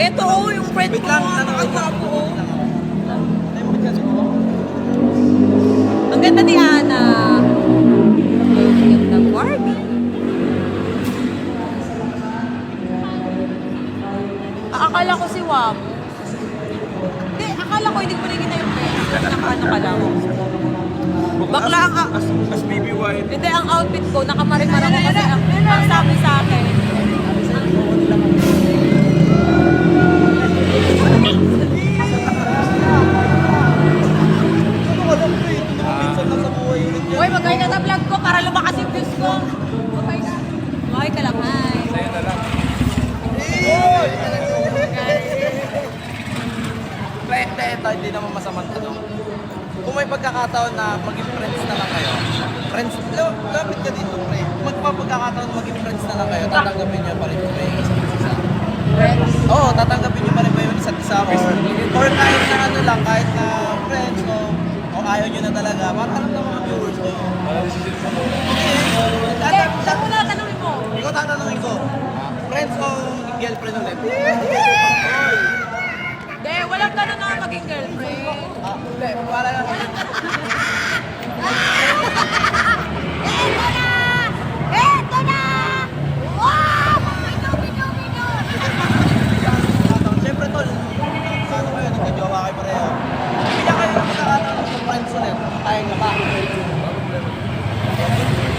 Ito oh, yung friend Wait ko. lang, ang tanong ko. nakakwapo, oh. Ang ganda ni Ana. Ang ganda Barbie. Ah, akala ko si Wam. Hindi, akala ko hindi ko na yung friend. Nakaano ka lang. Bakla ang... As, as baby wife. Hindi, ang outfit ko, nakamarimara ko kasi ang, ang sabi sa akin. Ano lang, minsan lang sa yan. Uy, magay ka sa ko para lumakas yung views ko. Okay na. Okay ka lang, hi. Sa'yo na. Pre, hindi, naman masamang tanong. Kung may pagkakataon na maging friends na lang kayo, friends, lapit ka dito, pre. Magpapagkakataon na maging friends na lang kayo, tatanggapin niyo pa rin ba isa? Oo, tatanggapin niyo pa rin ba yung isa't isa? Or, or kahit na ano lang, kahit na friends, o, o ayaw niyo na talaga, para alam ng mga viewers ko. Tatanggap- siya muna tanongin mo. ikaw tatanungin ko, friends o girlfriend ulit? Hindi, walang ganun na maging girlfriend. Ah, hindi, lang. Eto na! Wow! Bino-bino-bino! Tatanong, Siyempre tol, sa ano kayo, nagkajowa kayo pareho. Bigyan kayo ng pagkakataon ng friends ulit, tayo ka pa.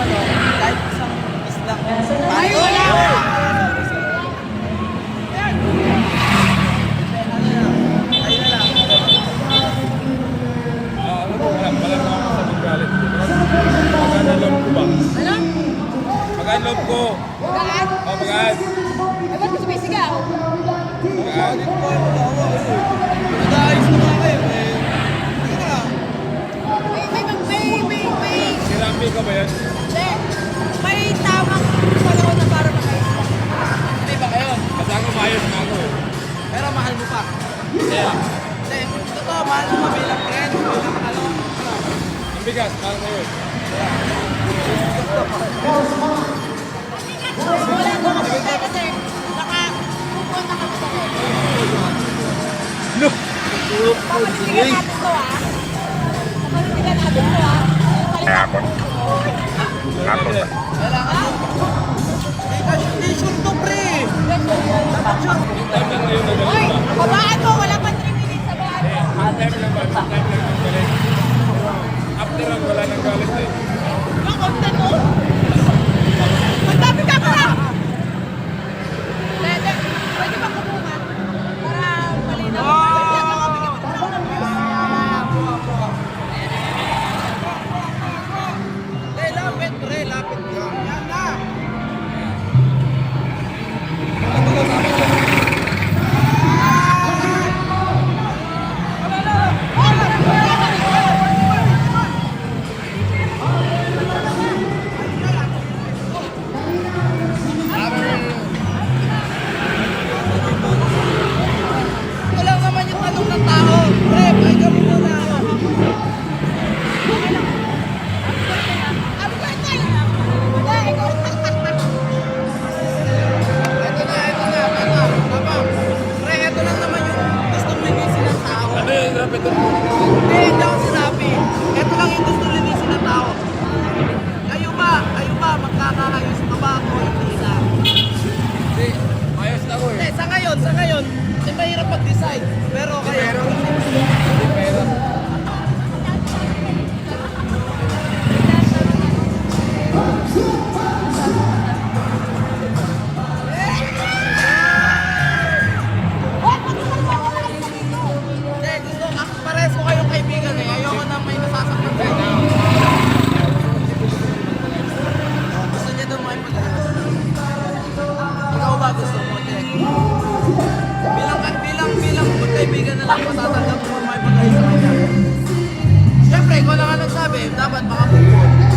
Ano, kahit isang islang. Ay, wala! Ano lang, ayun na lang. Ah, ano ko, wala, wala na ako sa magalit. Maganda loob ko ba? Ano? Ko. Gaan? Oh, maganda. Ay, ba't ka sumisigaw? Maganda. Hindi ko kayo magawa. Nag-aayos na nga kayo, eh. Sige na. May, may, may, may, may, Si Rami ka ba yan? Hindi. May tamang panahon na para makaisa. Hindi ba kayo? Kasi ako maayos na ako eh. Pero mahal mo pa. Kaya, Hindi, totoo, mahal mo pa bilang friend, bilang ano. ang bigas, mahal mo yun. Wala Papanitigan natin to ah. Hapon. Kailangan mo. Hindi ka hindi sure to, pre. Lang Hoy, ba? babaan mo. Wala pa 3 minutes sa bahay mo. Ang time lang ba? Ang lang. After ang wala nang galit eh. Yung content mo. Yung rapid Hindi, hindi ako sinabi. Ito lang yung gusto linisin ng tao. Kayo ba, kayo ba, magkakaayos ka ba o hindi na? Hindi, ayos na ako Hindi, eh. sa ngayon, sa ngayon, hindi mahirap mag-decide. Pero ba gusto mo? Bilang, bilang, bilang magkaibigan na lang matatanggap mo may pag-ayos sa kanya. Siyempre, ikaw na nga nagsabi, dapat makapupod.